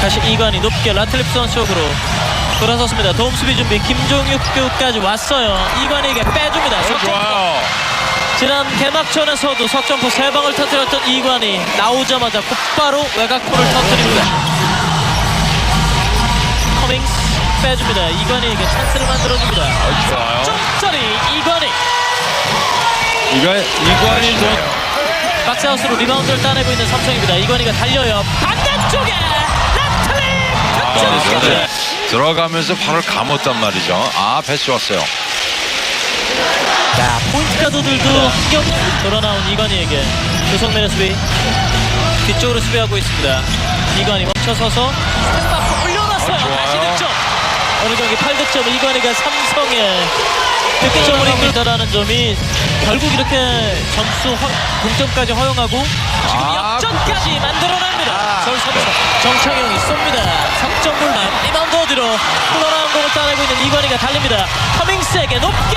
다시 이관이 높게 라틀립선 쪽으로 돌아섰습니다. 도움 수비 준비 김종욱까지 왔어요. 이관이에게 빼줍니다. 어. 좋아요. 지난 개막전에서도 석점포 세 방을 터뜨렸던 이관이 나오자마자 곧바로 외곽포를 터뜨립니다. 커밍스 빼줍니다. 이관이에게 찬스를 만들어줍니다. 어, 좋아요. 점짜리 이관이 이거 이관이 좀 박스아웃으로 리바운드를 따내고 있는 삼성입니다. 이관이가 달려요. 반대쪽에 라틀립 득점까지. 네. 들어가면서 발을 감았단 말이죠. 아, 패스 좋았어요. 자, 포인트 가드들도 합격 돌아 나온 이관희에게 조성민의 수비 뒤쪽으로 수비하고 있습니다. 이관희 멈춰서서 스텝업 올려놨어요. 어. 다시 득점. 어느 경기 8득점 이관희가 삼성의 득점을 이끌다라는 점이 결국 이렇게 점수 허, 동점까지 허용하고 지금 아, 역전까지 만들어냅니다. 아. 서울 삼성 정창영이 쏩니다. 석점 불남 리바운드 어디로 흘러나온 공을 따내고 있는 이관희가 달립니다. 커밍스에게 높게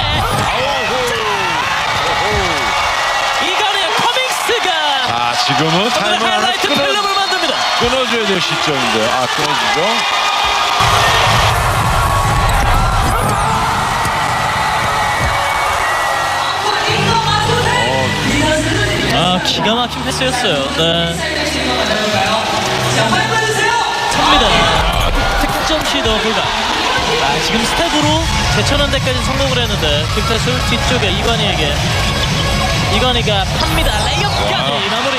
이관희의 커밍스가 아, 지금은 오늘 타임을 하나 하이라이트 끊어, 필름을 만듭니다. 끊어줘야 될 시점인데. 아, 끊어주죠. 아 기가 막힌 패스였어요. 네. 아 지금 스텝으로 제천원 대까지 성공을 했는데 김태술 뒤쪽에 이관희에게 이관희가 팝니다. 레이업까지. 마무리.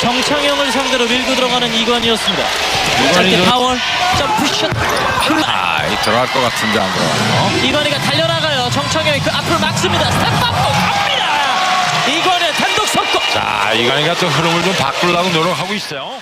정창영을 상대로 밀고 들어가는 이관이었습니다. 이관희 짧게 좀- 파월 점프샷. 아, 이 들어갈 것 같은데 안 들어가요. 이관희가 달려나가요. 정창영이 그 앞으로 막습니다. 스텝 밟고 갑니다. 이관의 단독 석권. 자, 이관이가 또 흐름을 좀 바꾸려고 노력하고 있어요.